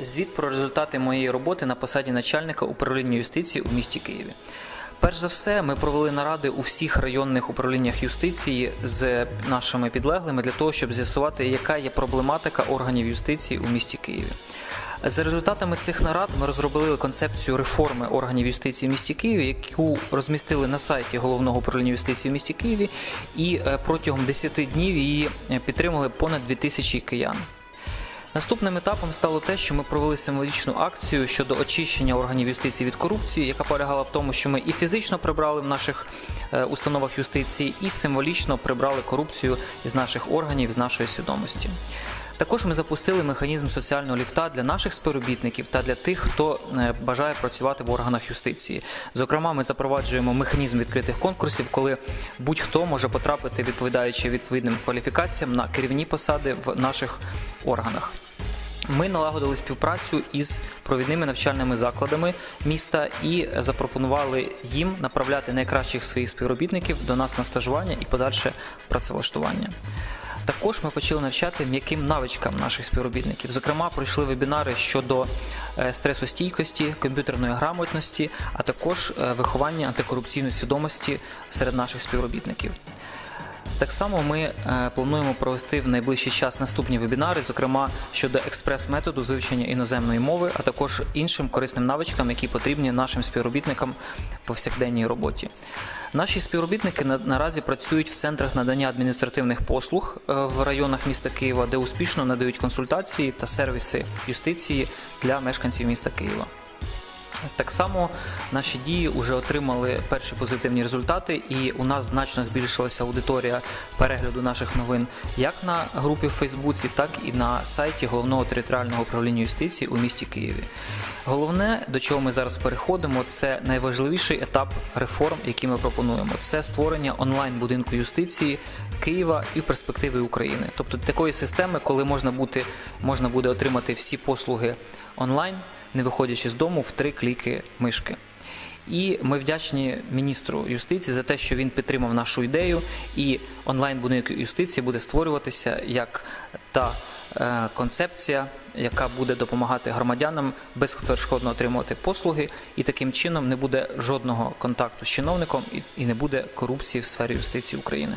Звіт про результати моєї роботи на посаді начальника управління юстиції у місті Києві. Перш за все, ми провели наради у всіх районних управліннях юстиції з нашими підлеглими для того, щоб з'ясувати, яка є проблематика органів юстиції у місті Києві. За результатами цих нарад ми розробили концепцію реформи органів юстиції в місті Києві, яку розмістили на сайті головного управління юстиції в місті Києві, і е, протягом 10 днів її е, підтримали понад 2000 киян. Наступним етапом стало те, що ми провели символічну акцію щодо очищення органів юстиції від корупції, яка полягала в тому, що ми і фізично прибрали в наших е, установах юстиції, і символічно прибрали корупцію із наших органів, з нашої свідомості. Також ми запустили механізм соціального ліфта для наших співробітників та для тих, хто е, бажає працювати в органах юстиції. Зокрема, ми запроваджуємо механізм відкритих конкурсів, коли будь-хто може потрапити, відповідаючи відповідним кваліфікаціям на керівні посади в наших органах. Ми налагодили співпрацю із провідними навчальними закладами міста і запропонували їм направляти найкращих своїх співробітників до нас на стажування і подальше працевлаштування. Також ми почали навчати м'яким навичкам наших співробітників. Зокрема, пройшли вебінари щодо е, стресостійкості, комп'ютерної грамотності, а також е, виховання антикорупційної свідомості серед наших співробітників. Так само ми е, плануємо провести в найближчий час наступні вебінари, зокрема щодо експрес-методу з вивчення іноземної мови, а також іншим корисним навичкам, які потрібні нашим співробітникам в повсякденній роботі. Наші співробітники наразі працюють в центрах надання адміністративних послуг е, в районах міста Києва, де успішно надають консультації та сервіси юстиції для мешканців міста Києва. Так само наші дії вже отримали перші позитивні результати, і у нас значно збільшилася аудиторія перегляду наших новин як на групі в Фейсбуці, так і на сайті головного територіального управління юстиції у місті Києві. Головне, до чого ми зараз переходимо, це найважливіший етап реформ, які ми пропонуємо. Це створення онлайн будинку юстиції Києва і перспективи України. Тобто такої системи, коли можна бути, можна буде отримати всі послуги онлайн, не виходячи з дому в три кліки мишки. І ми вдячні міністру юстиції за те, що він підтримав нашу ідею, і онлайн будинок юстиції буде створюватися як та е, концепція, яка буде допомагати громадянам безперешкодно отримувати послуги, і таким чином не буде жодного контакту з чиновником і, і не буде корупції в сфері юстиції України.